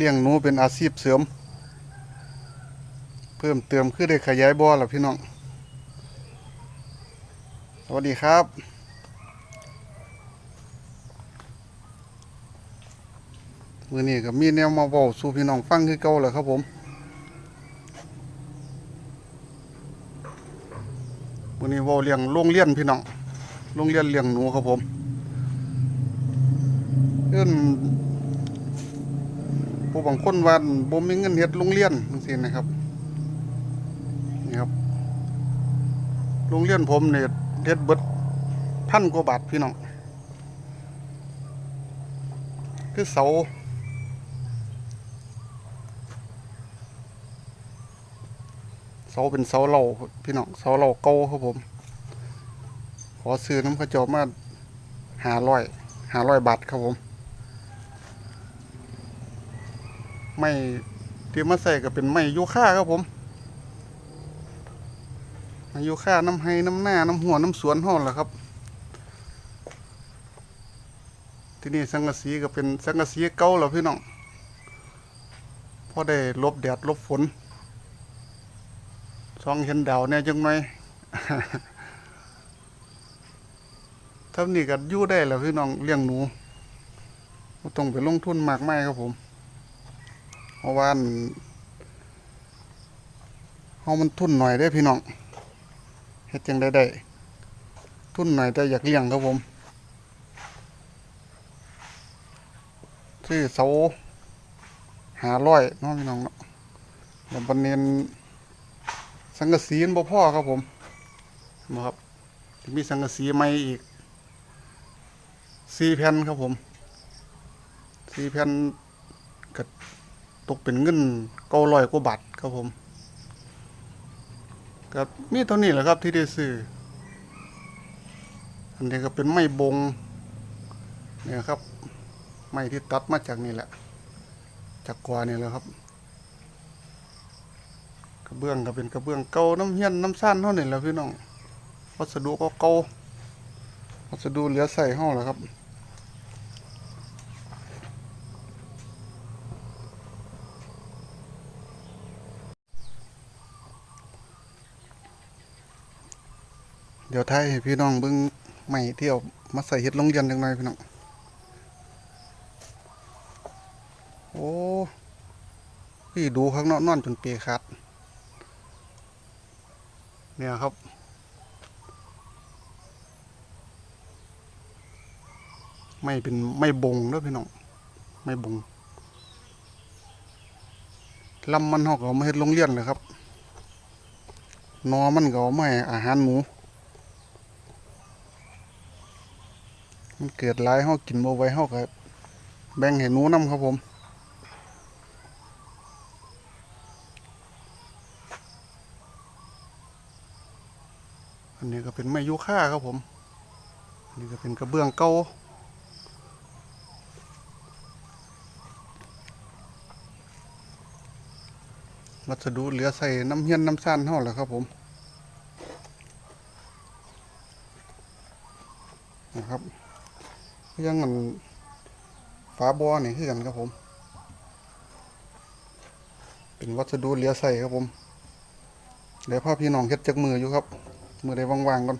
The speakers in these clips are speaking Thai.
เลี้ยงหนูเป็นอาชีพเสริม เพิ่มเติมคือได้ขยายบ่อล่ะพี่น้อง สวัสดีครับมื้อนี้ก็มีแนวมาเว้าสู่พี่น้องฟังคือเก่าแหละครับผมมื้อนี้เว้าเลี้ยงโรงเรียนพี่น้องโรงเรียนเลี้ยงหนูครับผมเอิ้น ผู้บางคนว่าบ่มีเงินเฮ็ดโรงเรียนจังซี่นะครับนี่ครับโรงเรียนผมเนี่ยเฮ็ดเบิดพันกว่าบาทพี่น้องคือเสาเสาเป็นเสาเหล่าพี่น้องเสาเหล่าเก่าครับผม ขอซื้อน้ำข้าเจามาหาร้อยหาร้อยบาทครับผม ไม่ที่มาใส่ก็เป็นไม้ยูค่าครับผมไม้ยูค่าน้ำให้น้ำหน้าน้ำหัวน้ำสวนห้องแหละครับ ที่นี่สังกะสีก็เป็นสังกะสีเก่าแล้วพี่น้องพอได้ลบแดดลบฝนช่องเห็นดาวเนี่ยจังไหมท่านี้ก็ยู่ได้แล้วพี่น้องเลี้ยงหนูต้องไปลงทุนมากมายครับผม เพราะว่าเฮามันทุนหน่อยได้พี่น้องเฮ็ดจังได้ได้ ทุนหน่อยแต่อยากเลี้ยงครับผมซื้อเสาหาร้อยเนาะพี่น้องเนาะแล้วบันเนนสังกะสีนบ่พอครับผมบ่ครับมีสังกะสีใหม่อีกสี่แผ่นครับผมสี่แผ่นก็ ตกเป็นเงินเก้าร้อยกว่าบาทครับผมก็มีเท่านี้แหละครับที่ได้ซื้ออันนี้ก็เป็นไม้บงเนี่ยครับ ไม้ที่ตัดมาจากนี่แหละ จากกวานี่แหละครับ กระเบื้องก็เป็นกระเบื้องเก่าน้ำเฮียนน้ำซ่านเท่านี่แหละพี่น้องวัสดุก็เก่าวัสดุเหลือใส่ห้องแหละครับ เดี๋ยวไทยพี่น้องเบิ่งใหม่เที่เอามาใส่เฮ็ดโรงเรียนจังหน่อยพี่น้อง โอ้ พี่ดูข้างนอกนอนจนเปรขาดเนี่ยครับ ไม่เป็นไม่บงเด้อพี่น้อง ไม่บงลำมันเฮาก็เอามาเฮ็ดโรงเรียนเลยครับ นอมันก็เอามาอาหารหมู มันเกิดลายเฮากินบ่ไหวเฮาก็แบ่งให้หนูนํครับผมอันนี้ก็เป็นไม้ยูค่าครับผมอันนี้ก็เป็นกระเบื้องเก่าวัสดุเหลือใส่น้ำเฮียนน้ำซ่านเท่าแหละครับผมนะครับ ยังเงินฝาบอนี่คือกันครับผม เป็นวัสดุเหลือใส่ครับผมเดี๋ยวพ่อพี่น้องเฮ็ดจักมืออยู่ครับ มือใดว่างๆก่อน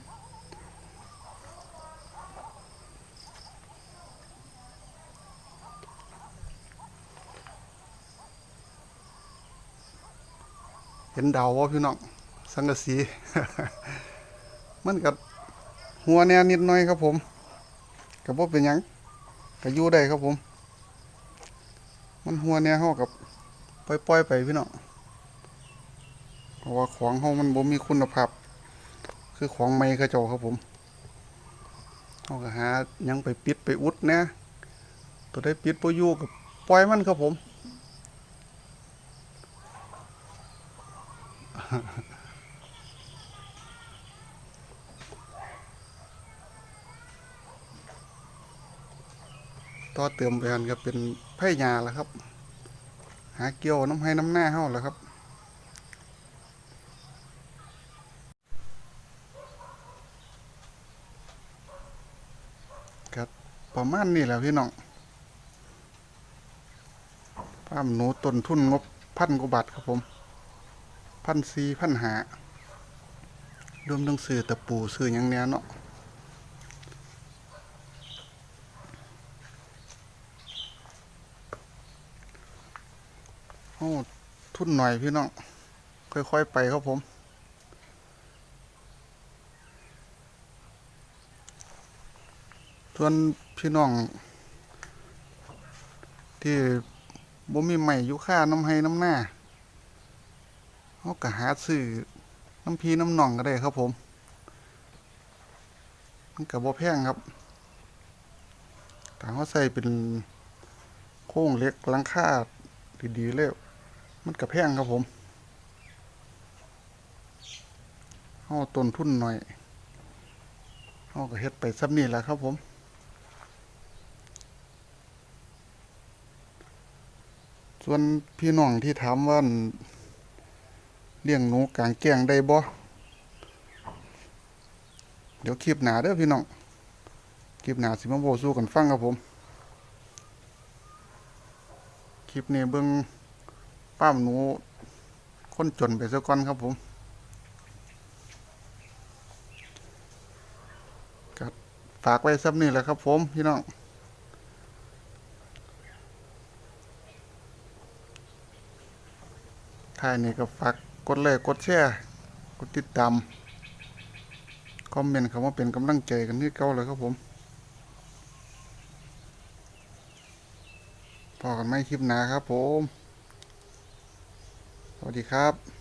เห็นดาวว่าพี่น้องสังกะสี มันกับหัวแนวนิดหน่อยครับผม กับว่าเป็นยังก็อยู่ได้ครับผม มันหัวแนวเฮากับปล่อยๆไปพี่น้องเพราะว่าของเฮามันบ่มีคุณภาพ คือของใหม่เขาเจ้าครับผมเฮาก็หายังไปปิดไปอุดแหนะตัวได้ปิดบ่อยู่ก็ปล่อยมันครับผม ต่อเติมไปกันก็เป็นไผ่หญ้าแล้วครับ หาเกี่ยวน้ำให้น้ำหน้าเฮาแล้วครับครับประมาณนี้แหละพี่น้องปฟาร์มหนูต้นทุนงบพันกว่าบาทครับผมพันสี่พันหารวมทั้งซื้อตะปูซื้อยังเนี้ยเนาะ้ทุ่นหน่อยพี่น้อง ค่อย ๆ ไปครับผม ส่วนพี่น้อง ที่บ่มีใหม่อยู่ค่าน้ำให้น้ำหน้าเขาก็หาซื้อน้ำพีน้ำหนองก็ได้ครับผม มันก็บ่แพงครับแต่เขาใส่เป็นโค้งเล็กลังคาดีๆเลย มันก็แพงครับผมเขาต้นทุนหน่อยเขาก็เฮ็ดไปซับนี่แหละครับผมส่วนพี่น้องที่ถามว่าเลี้ยงหนูกลางแจ้งได้บ่เดี๋ยวคลิปหนาเด้อพี่น้องคลิปหนาสิมาโบสู้กันฟังครับผม คลิปนี้เบิ่ง ป้ามหนูคนจนไปซะก่อนครับผมก็ฝากไว้ซับนี่แหละครับผมพี่น้องท้ายนี้ก็ฝากกดไลค์กดแชร์กดติดตามคอมเมนต์คำว่าเป็นกำลังใจกันที่เก่าเลยครับผมพอกันไม่คลิปหนาครับผม สวัสดีครับ